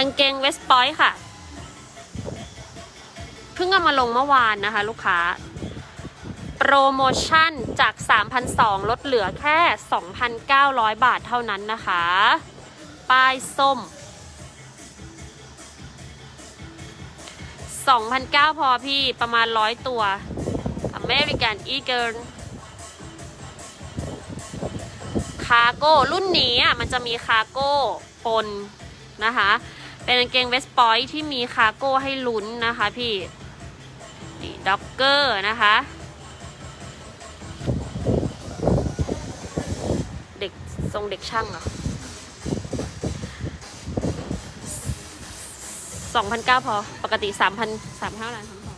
กางเกงเวสปอยค่ะ เพิ่งเอามาลงเมื่อวานนะคะ ลูกค้า โปรโมชั่นจาก 3,200 ลดเหลือแค่ 2,900 บาทเท่านั้นนะคะ ป้ายส้ม 2,900 พอพี่ประมาณ 100 ตัว American Eagle คาโก้รุ่นนี้อะมันจะมีคาโก้ปนนะคะ เป็นกางเกงเวสปอยที่มีคาโก้ให้ลุ้นนะคะพี่ นี่ด็อกเกอร์นะคะ เด็กทรงเด็กช่างเหรอสองพันเก้าพอ ปกติสามพันสามเท่าไหร่ทำพอ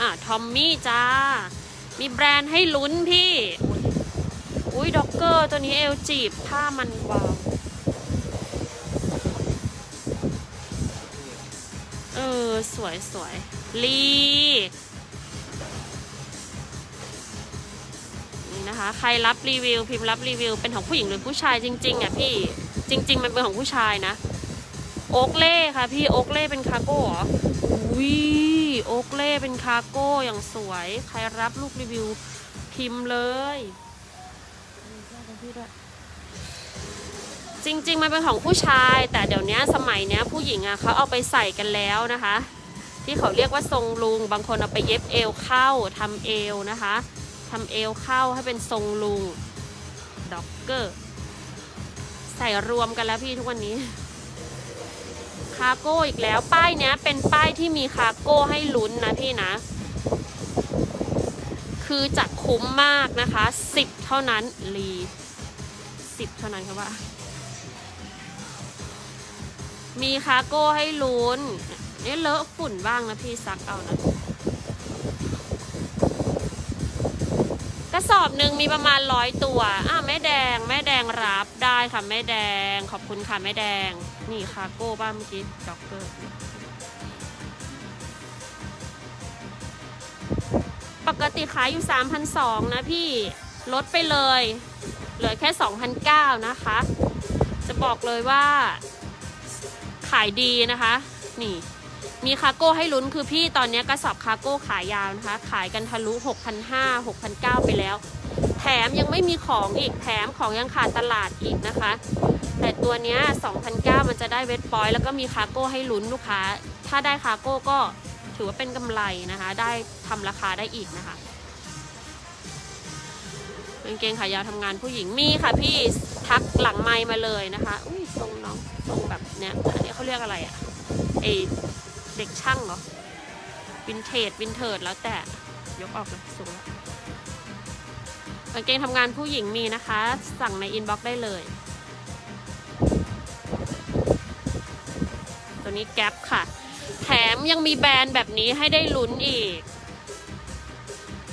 อะทอมมี่จ้า มีแบรนด์ให้ลุ้นพี่ อุ้ยด็อกเกอร์ตัวนี้เอลจีบผ้ามันวาว สวยสวยลีนี่นะคะ ใครรับรีวิว พิมพ์รับรีวิว เป็นของผู้หญิงหรือผู้ชายจริง ๆอะพี่ จริง ๆ มันเป็นของผู้ชายนะ โอ๊กเล่ค่ะพี่ โอ๊กเล่เป็นคาร์โก้เหรออุ้ยโอ๊กเล่เป็นคาร์โก้อย่างสวย ใครรับลูกรีวิว พิมพ์เลยมีเสื้อของพี่ด้วยจริง ๆ มันเป็นของผู้ชาย แต่เดี๋ยวนี้สมัยเนี้ยผู้หญิงอะเขาเอาไปใส่กันแล้วนะคะ ที่เขาเรียกว่าทรงลุง บางคนเอาไปเย็บเอวเข้าทำเอวนะคะทำเอวเข้าให้เป็นทรงลุงด็อกเกอร์ ใส่รวมกันแล้วพี่ทุกวันนี้คาร์โก้อีกแล้วป้ายเนี้ยเป็นป้ายที่มีคาร์โก้ให้ลุ้นนะพี่นะ คือจะคุ้มมากนะคะ10เท่านั้นรี10เท่านั้นครับว่า มีคาร์โก้ให้ลุ้น นี่เลอะฝุ่นบ้างนะพี่ซักเอานะ กระสอบหนึ่งมีประมาณร้อยตัวอะแม่แดงแม่แดงรับได้ค่ะแม่แดง ขอบคุณค่ะแม่แดง นี่คาร์โก้บ้างเมื่อกี้จ็อกเกอร์ปกติขายอยู่ 3,200 นะพี่ ลดไปเลย เหลือแค่ 2,900 นะคะ จะบอกเลยว่า ขายดีนะคะ นี่ มีคาร์โก้ให้ลุ้นคือพี่ตอนนี้กระสอบคาร์โก้ขายยาวนะคะ ขายกันทะลุ 6,500 6,900 ไปแล้ว แถมยังไม่มีของอีกแถมของยังขาดตลาดอีกนะคะ แต่ตัวเนี้ย2,900 มันจะได้เวทปอยแล้วก็มีคาร์โก้ให้ลุ้นลูกค้า ถ้าได้คาร์โก้ก็ถือว่าเป็นกำไรนะคะ ได้ทำราคาได้อีกนะคะกางเกงขายาวทำงานผู้หญิงมีค่ะพี่ทักหลังไมมาเลยนะคะ อุ้ยทรงน้องทรงแบบเนี้ยอันนี้เขาเรียกอะไรอะไอ เด็กช่างเหรอวินเทจวินเทจแล้วแต่ยกออกเลยสูงกางเกงทำงานผู้หญิงมีนะคะ สั่งในอินบ็อกซ์ได้เลย ตัวนี้แก๊ปค่ะ แถมยังมีแบรนด์แบบนี้ให้ได้ลุ้นอีก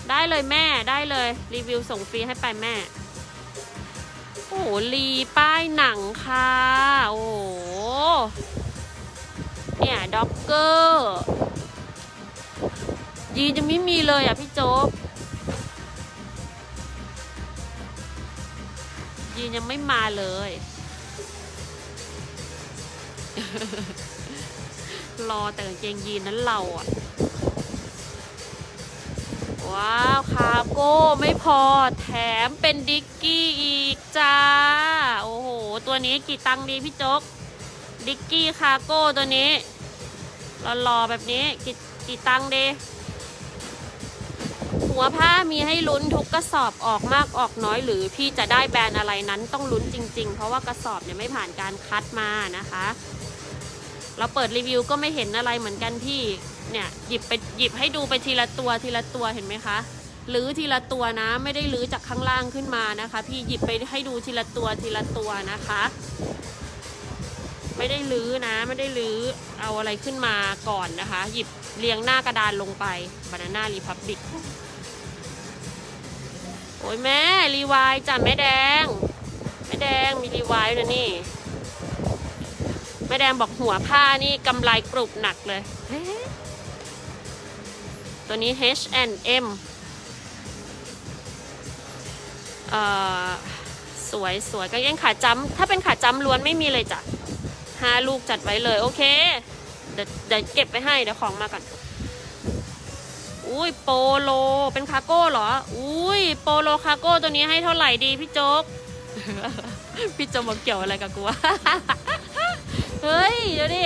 ได้เลยแม่ได้เลย รีวิวส่งฟรีให้ไปแม่ โอ้โหลีป้ายหนังค่ะ โอ้โห เนี่ยด็อกเกอร์ยีจะไม่มีเลยอะพี่โจ๊กยียังไม่มาเลย รอแต่กางเกงยีนนั้นเราอะ ว้าวคาร์โก้ไม่พอแถมเป็นดิกกี้อีกจ้า โอ้โห ตัวนี้กี่ตังค์ดีพี่โจ๊กดิกกี้คาร์โก้ตัวนี้ รอๆแบบนี้กี่กี่ตังค์ดีหัวผ้ามีให้ลุ้นทุกกระสอบออกมากออกน้อย หรือพี่จะได้แบรนด์อะไรนั้นต้องลุ้นจริง ๆ เพราะว่ากระสอบเนี่ยไม่ผ่านการคัดมานะคะ เราเปิดรีวิวก็ไม่เห็นอะไรเหมือนกันพี่เนี่ยหยิบไปหยิบให้ดูไปทีละตัวทีละตัวเห็นไหมคะหรือทีละตัวนะไม่ได้ลื้อจากข้างล่างขึ้นมานะคะ พี่หยิบไปให้ดูทีละตัวทีละตัวนะคะ ไม่ได้ลื้อนะ ไม่ได้ลื้อเอาอะไรขึ้นมาก่อนนะคะ หยิบเรียงหน้ากระดานลงไป Banana Republic โอ้ยแม่รีวายจ้ะแม่แดงแม่แดงมีรีวายนะนี่แม่แดงบอกหัวผ้านี่กำไรกรุบหนักเลย ตัวนี้ H&M เอ่อสวยสวยกางเกงขาจ้ำถ้าเป็นขาจ้ำล้วนไม่มีเลยจ้ะ ห้าลูกจัดไว้เลย โอเค เดี๋ยวเดี๋ยวเก็บไปให้ เดี๋ยวของมาก่อนอุ้ยโปโลเป็นคาร์โก้เหรอ อุ้ยโปโลคาร์โก้ตัวนี้ให้เท่าไหร่ดีพี่โจ๊ก พี่โจ๊กบอกเกี่ยวอะไรกับกูวะ เฮ้ย เดี๋ยวดิ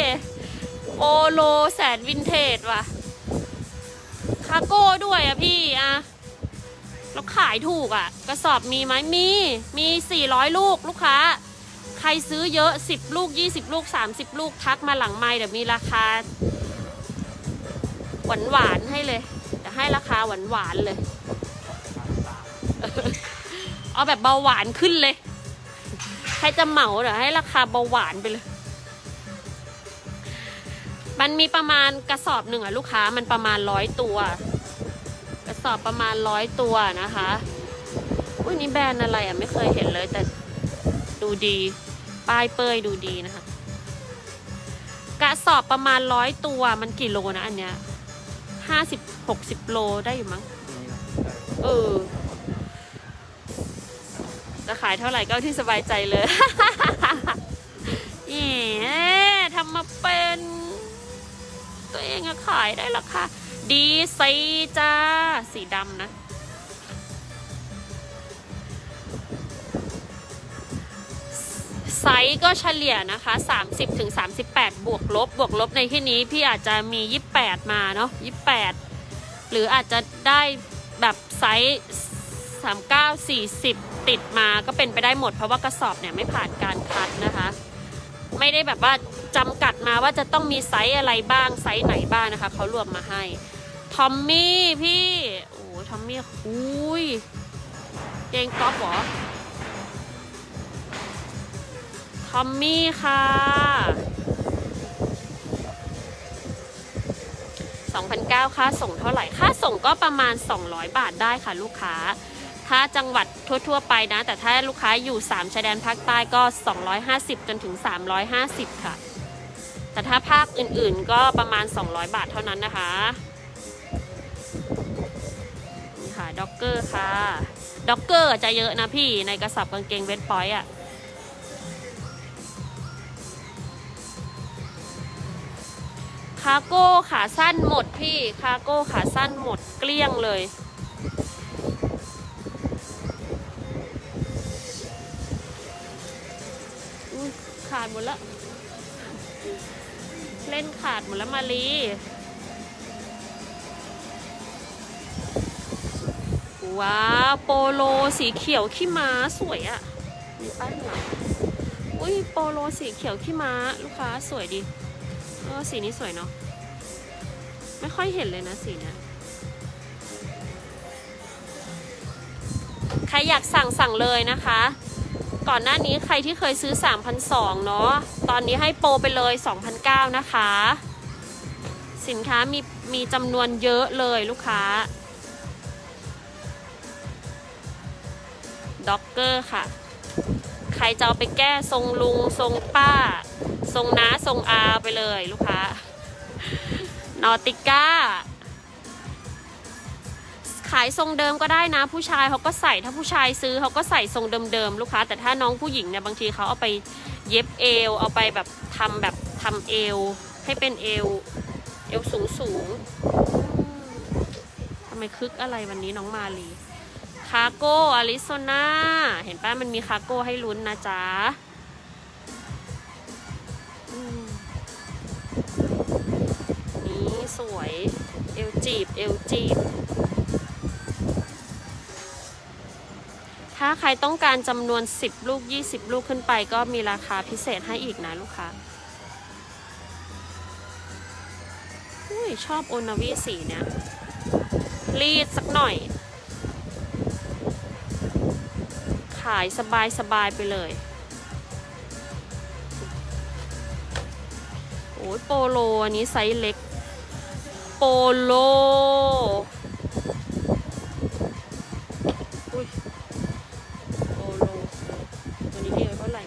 โปโลแสนวินเทจว่ะ คาร์โก้ด้วยอะพี่อะแล้วขายถูกอะกระสอบมีไหมมี มี 400 ลูกลูกค้า รซื้อเยอะ 10 ลูก 20 ลูก 30 ลูกทักมาหลังไม่เดี๋ยวมีราคา หวานหวานให้เลยจะให้ราคาหวานหวานเลย เอาแบบเบาหวานขึ้นเลย ใครจะเหมาเดี๋ยวให้ราคาเบาหวานไปเลย มันมีประมาณกระสอบหนึ่งอะลูกค้ามันประมาณร้อยตัว กระสอบประมาณร้อยตัวนะคะ อุ้ยนี่แบรนด์อะไรอะไม่เคยเห็นเลยแต่ดูดี ป้ายเปยดูดีนะคะ กระสอบประมาณร้อยตัวมันกี่โลนะอันเนี้ยห้าสิบหกสิบโลได้อยู่มั้ง เออ จะขายเท่าไหร่ก็เอาที่สบายใจเลยแหมทำมาเป็น ตัวเองอะขายได้ราคาดีซีจ้า สีดำนะ ไซส์ก็เฉลี่ยนะคะ 30ถึง38 บวกลบ บวกลบในที่นี้พี่อาจจะมี 28 มาเนาะ28 หรืออาจจะได้แบบไซส์39 40 ติดมาก็เป็นไปได้หมด เพราะว่ากระสอบเนี่ยไม่ผ่านการคัดนะคะ ไม่ได้แบบว่าจำกัดมาว่าจะต้องมีไซส์อะไรบ้างไซส์ไหนบ้างนะคะเขารวมมาให้ทอมมี่พี่ โอ้ทอมมี่อุ้ยเกงก๊อฟหรอ อมมี่ค่ะ2,009ค่าส่งเท่าไหร่ ค่าส่งก็ประมาณ 200 บาทได้ค่ะลูกค้า ถ้าจังหวัดทั่ว ๆ ไปนะ แต่ถ้าลูกค้าอยู่3ชายแดนภาคใต้ก็ 250 จนถึง 350 ค่ะ แต่ถ้าภาคอื่นๆก็ประมาณ 200 บาทเท่านั้นนะคะ นี่ค่ะด็อกเกอร์ค่ะด็อกเกอร์จะเยอะนะพี่ในกระสอบกางเกงเวทพอยต์อะาร์โก้ขาสั้นหมดพี่คาร์โก้ขาสั้นหมดเกลี้ยงเลยอุ๊ยขาดหมดแล้ว เล่นขาดหมดแล้วมาลีว้าโปโลสีเขียวขี้ม้าสวยอะ่ะมีป้ายหลังอุ้ยโปโลสีเขียวขี้ม้า ลูกค้าสวยดี เออสีนี้สวยเนาะ ไม่ค่อยเห็นเลยนะสีเนี้ยใครอยากสั่งสั่งเลยนะคะ ก่อนหน้านี้ใครที่เคยซื้อ3,200เนาะ ตอนนี้ให้โปรไปเลย 2,009นะคะ สินค้ามีมีจำนวนเยอะเลยลูกค้า ด็อกเกอร์ค่ะ ใครจะเอาไปแก้ทรงลุงทรงป้า ทรงน้าทรงอาไปเลยลูกค้านอติก้า ขายทรงเดิมก็ได้นะ ผู้ชายเขาก็ใส่ถ้าผู้ชายซื้อเขาก็ใส่ทรงเดิมๆลูกค้า แต่ถ้าน้องผู้หญิงเนี่ยบางทีเขาเอาไปเย็บเอว เอาไปแบบทำแบบทำเอว ให้เป็นเอว เอวสูงสูงๆทำไมคึกอะไรวันนี้น้องมาลี คาโก้อาริโซนาเห็นป้ะมันมีคาโก้ให้ลุ้นนะจ๊ะนี่สวย เอวจีบ เอวจีบ ถ้าใครต้องการจำนวน 10 ลูก 20 ลูกขึ้นไปก็มีราคาพิเศษให้อีกนะลูกค้าอุ้ยชอบโอนาวิสีเนี่ยรีดสักหน่อยายสบายสบายไปเลย โอ้ยโปโลอันนี้ไซส์เล็ก โปโลอุ้ยโปโลตัวนี้เดียวเท่าไหร่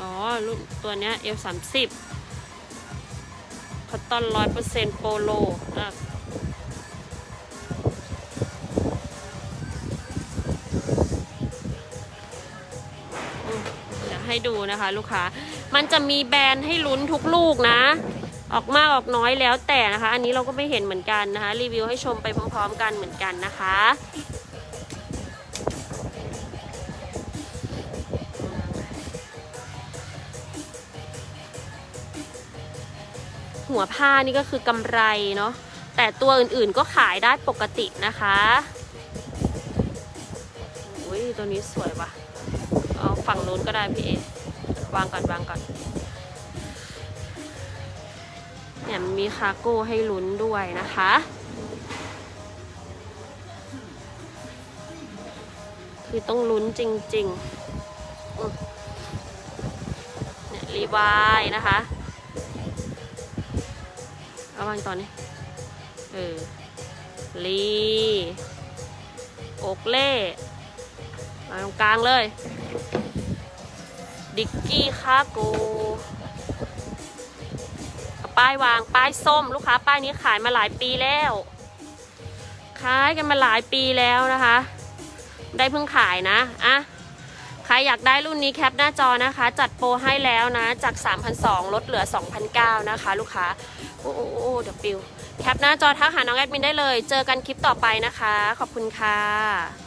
อ๋อรุ่ตัวเนี้ย L สามสิบคอตตอนร้อยเปอร์เซ็นต์โปโลอะ ให้ดูนะคะ ลูกค้า มันจะมีแบรนด์ให้ลุ้นทุกลูกนะ ออกมากออกน้อยแล้วแต่นะคะ อันนี้เราก็ไม่เห็นเหมือนกันนะคะ รีวิวให้ชมไปพร้อมๆกันเหมือนกันนะคะหัวผ้านี่ก็คือกำไรเนาะแต่ตัวอื่นๆก็ขายได้ปกตินะคะอุ้ยตัวนี้สวยว่ะ ฝั่งนู้นก็ได้พี่เอวางก่อนวางก่อน เนี่ยมีคาร์โก้ให้ลุ้นด้วยนะคะคือต้องลุ้นจริงๆเนี่ยรีวายนะคะเอาวางตอนนี้ เออ ลี โอกเล่มาตรงกลางเลย ดิกกี้คาโกป้ายวางป้ายส้ม ลูกค้าป้ายนี้ขายมาหลายปีแล้ว ขายกันมาหลายปีแล้วนะคะ ได้เพิ่งขายนะอะใครอยากได้รุ่นนี้แคปหน้าจอนะคะ จัดโปรให้แล้วนะ จาก3,200ลดเหลือ2,900นะคะ ลูกค้า โอ้โอ้โอ้เดี๋ยวปิว แคปหน้าจอทักหาน้องแอดมินได้เลย เจอกันคลิปต่อไปนะคะ ขอบคุณค่ะ